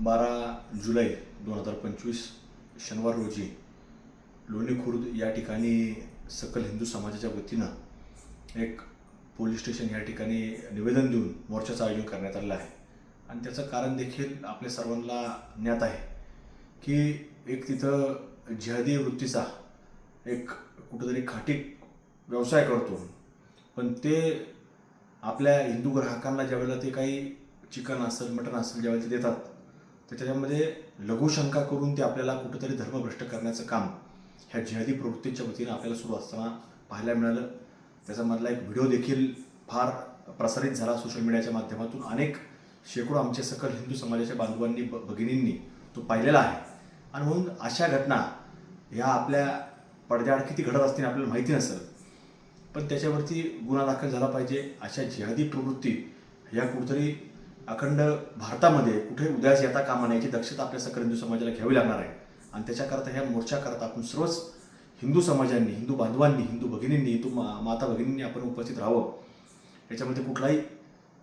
बारा जुलै दोन हजार पंचवीस शनिवार रोजी लोणी खुर्द या ठिकाणी सकल हिंदू समाजाच्या वतीनं एक पोलीस स्टेशन या ठिकाणी निवेदन देऊन मोर्चाचं आयोजन करण्यात आलेलं आहे. आणि त्याचं कारण देखील आपल्या सर्वांना ज्ञात आहे की एक तिथं जिहादी वृत्तीचा एक कुठंतरी खाटीक व्यवसाय करतो. पण ते आपल्या हिंदू ग्राहकांना ज्यावेळेला ते काही चिकन असेल मटण असेल ज्यावेळेला ते देतात तर त्याच्यामध्ये लघुशंका करून ते आपल्याला कुठंतरी धर्मभ्रष्ट करण्याचं काम ह्या जिहादी प्रवृत्तीच्या वतीनं आपल्याला सुरू असताना पाहायला मिळालं. त्याच्यामधला एक व्हिडिओ देखील फार प्रसारित झाला सोशल मीडियाच्या माध्यमातून. अनेक शेकडो आमच्या सकल हिंदू समाजाच्या बांधवांनी ब भगिनींनी तो पाहिलेला आहे. आणि म्हणून अशा घटना ह्या आपल्या पडद्याआड किती घडत असतील आपल्याला माहिती नसेल. पण त्याच्यावरती गुन्हा दाखल झाला पाहिजे. अशा जिहादी प्रवृत्ती ह्या कुठेतरी अखंड भारतामध्ये कुठे उदयास येता कामा नये याची दक्षता आपल्या सकल हिंदू समाजाला घ्यावी लागणार आहे. आणि त्याच्याकरता ह्या मोर्चाकरता आपण सर्वच हिंदू समाजांनी हिंदू बांधवांनी हिंदू भगिनींनी हिंदू मा माता भगिनींनी आपण उपस्थित राहावं. याच्यामध्ये कुठलाही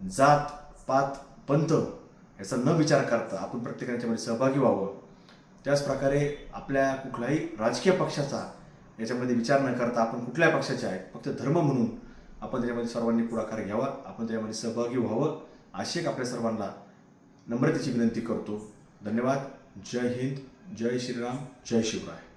जात पात पंथ याचा न विचार करता आपण प्रत्येकाने याच्यामध्ये सहभागी व्हावं. त्याच प्रकारे आपल्या कुठल्याही राजकीय पक्षाचा याच्यामध्ये विचार न करता आपण कुठल्या पक्षाचे आहेत फक्त धर्म म्हणून आपण त्याच्यामध्ये सर्वांनी पुढाकार घ्यावा आपण त्याच्यामध्ये सहभागी व्हावं. अशी एक आपल्या सर्वांना नम्रतेची विनंती करतो. धन्यवाद. जय हिंद. जय श्रीराम. जय शिवराय.